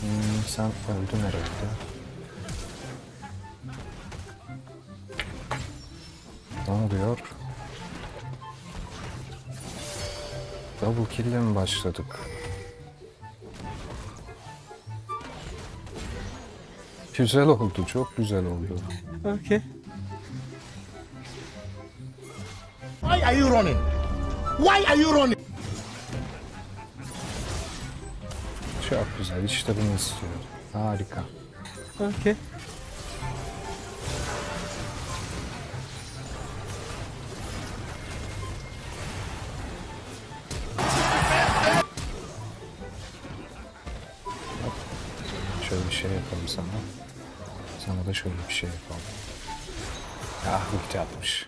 Hmm, sen öldün herhalde. Ne oluyor? Double kill mi başladık? Güzel oldu, çok güzel oldu. Okay. Why are you running? Why are you running? Çok güzel, işte bunu istiyorum. Harika. Okay. Şöyle bir şey yapalım sana. Sana da şöyle bir şey yapalım. Ah ulti atmış.